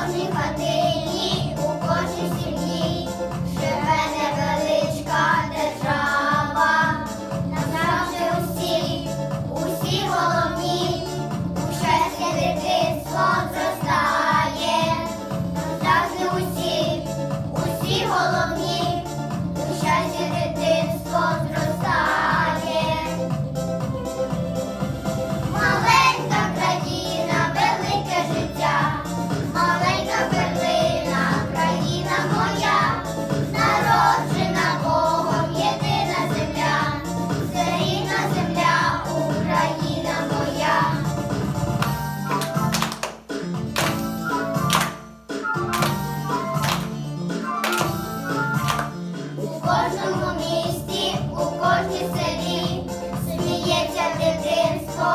Así кожному місті, у кожній селі, сміється дитинство.